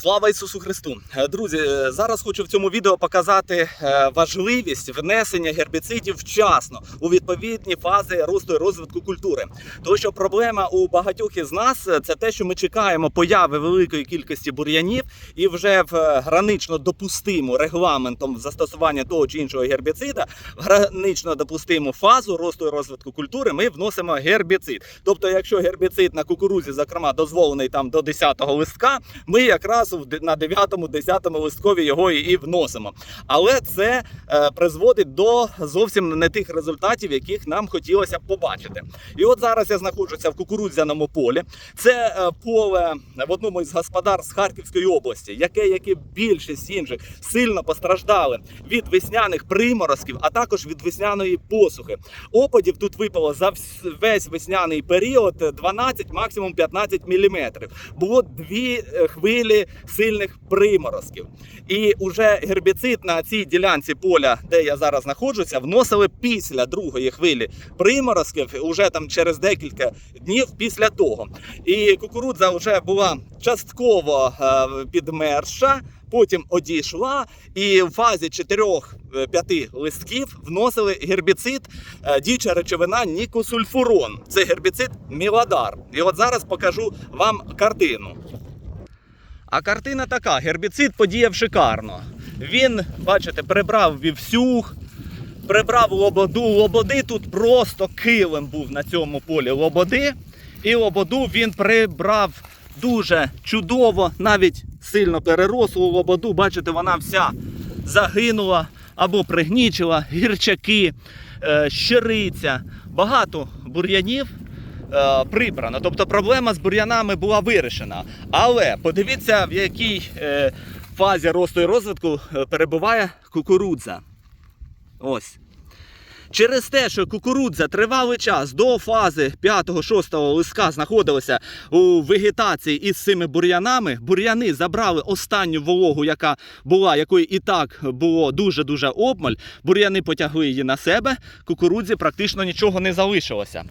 Слава Ісусу Христу! Е, Друзі, е, зараз хочу в цьому відео показати е, важливість внесення гербіцидів вчасно у відповідні фази росту і розвитку культури. Тому що проблема у багатьох із нас це те, що ми чекаємо появи великої кількості бур'янів, і вже в гранично допустиму регламентом застосування того чи іншого гербіцида, в гранично допустиму фазу росту і розвитку культури ми вносимо гербіцид. Тобто, якщо гербіцид на кукурузі, зокрема, дозволений там до 10-го листка, ми якраз де- на 9-10 листкові його і вносимо. Але це е, призводить до зовсім не тих результатів, яких нам хотілося б побачити. І от зараз я знаходжуся в кукурудзяному полі. Це е, поле в одному із господарств Харківської області, яке, як і більшість інших, сильно постраждали від весняних приморозків, а також від весняної посухи. Опадів тут випало за весь весняний період 12, максимум 15 міліметрів. Було дві е, хвилі сильних приморозків. І уже гербіцид на цій ділянці поля, де я зараз знаходжуся, вносили після другої хвилі приморозків, уже там через декілька днів після того. І кукурудза вже була частково е, підмерша. Потім одійшла, і в фазі 4-5 листків вносили гербіцид, е, діюча речовина нікосульфурон. Це гербіцид Міладар. І от зараз покажу вам картину. А картина така: гербіцид подіяв шикарно. Він, бачите, прибрав вівсюх, прибрав лободу. Лободи тут просто килим був на цьому полі лободи. І лободу він прибрав дуже чудово, навіть сильно перерослу лободу. Бачите, вона вся загинула або пригнічила, гірчаки, е, щириця, багато бур'янів е, прибрано. Тобто проблема з бур'янами була вирішена. Але подивіться, в якій е, фазі росту і розвитку е, перебуває кукурудза. Ось. Через те, що кукурудза тривалий час до фази 5-6 листка знаходилася у вегетації із цими бур'янами, бур'яни забрали останню вологу, яка була, якої і так було дуже-дуже обмаль. Бур'яни потягли її на себе, кукурудзі практично нічого не залишилося.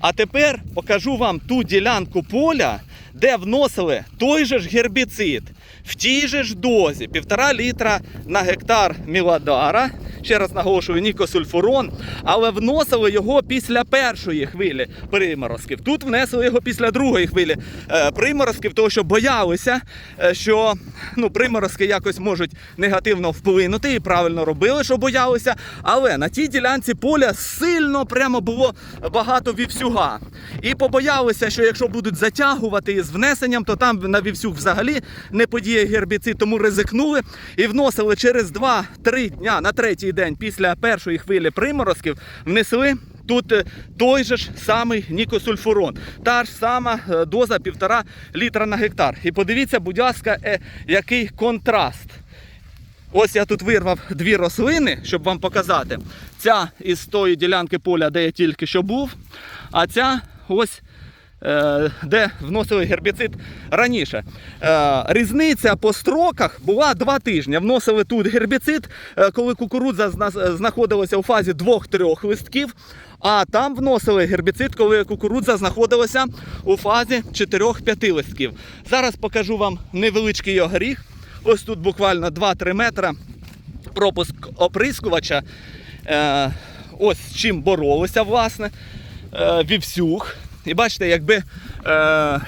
А тепер покажу вам ту ділянку поля, де вносили той же ж гербіцид в тій же ж дозі, півтора літра на гектар міладара. Ще раз наголошую, нікосульфурон, але вносили його після першої хвилі приморозків. Тут внесли його після другої хвилі е, приморозків, тому що боялися, е, що ну, приморозки якось можуть негативно вплинути і правильно робили, що боялися. Але на тій ділянці поля сильно прямо було багато вівсюга. І побоялися, що якщо будуть затягувати із внесенням, то там на вівсюг взагалі не подіє гербіцид, тому ризикнули і вносили через 2-3 дня на третій день після першої хвилі приморозків, внесли. Тут е, той же ж самий нікосульфурон, та ж сама е, доза півтора літра на гектар. І подивіться, будь ласка, е, який контраст. Ось я тут вирвав дві рослини, щоб вам показати. Ця із тої ділянки поля, де я тільки що був, а ця ось. Е, Де вносили гербіцид раніше. Е, Різниця по строках була два тижні. Вносили тут гербіцид, е, коли кукурудза знаходилася у фазі 2-3 листків. А там вносили гербіцид, коли кукурудза знаходилася у фазі 4-5 листків. Зараз покажу вам невеличкий його горіх. Ось тут буквально 2-3 метри пропуск оприскувача. Ось з чим боролися, власне, вівсюх. І бачите, якби е,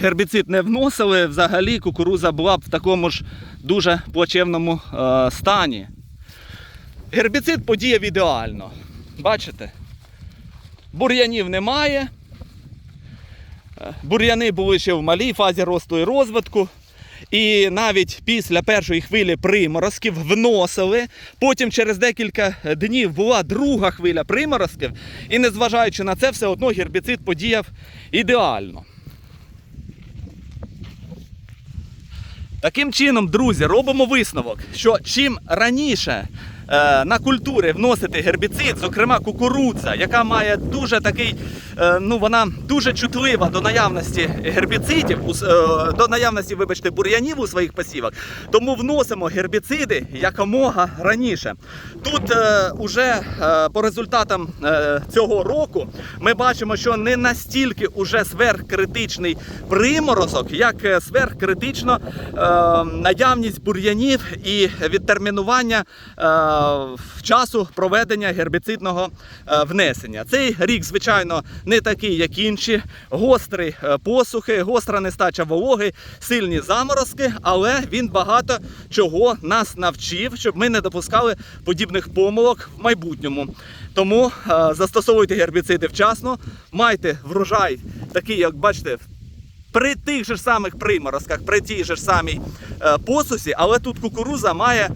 гербіцид не вносили, взагалі кукуруза була б в такому ж дуже плачевному е, стані. Гербіцид подіяв ідеально. Бачите? Бур'янів немає. Е, Бур'яни були ще в малій фазі росту і розвитку. І навіть після першої хвилі приморозків вносили. Потім через декілька днів була друга хвиля приморозків. І незважаючи на це, все одно гербіцид подіяв ідеально. Таким чином, друзі, робимо висновок, що чим раніше е, на культури вносити гербіцид, зокрема кукурудза, яка має дуже такий е, ну, вона дуже чутлива до наявності гербіцидів, е, до наявності, вибачте, бур'янів у своїх посівах. Тому вносимо гербіциди якомога раніше. Тут е, уже е, по результатам е, цього року ми бачимо, що не настільки уже сверхкритичний приморозок, як е, сверхкритично е, наявність бур'янів і відтермінування е, часу проведення гербіцидного е, внесення. Цей рік, звичайно, не такий, як інші. Гострі е, посухи, гостра нестача вологи, сильні заморозки, але він багато чого нас навчив, щоб ми не допускали подібних помилок в майбутньому. Тому е, застосовуйте гербіциди вчасно, майте врожай такий, як бачите, при тих же самих приморозках, при тій же самій е, посусі, але тут кукуруза має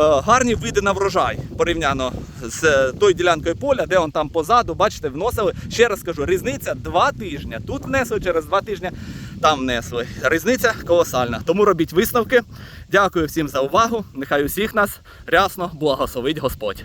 гарні види на врожай порівняно з е, тою ділянкою поля, де он там позаду, бачите, вносили. Ще раз кажу, різниця два тижні. Тут внесли через два тижні, там внесли. Різниця колосальна. Тому робіть висновки. Дякую всім за увагу. Нехай усіх нас рясно благословить Господь.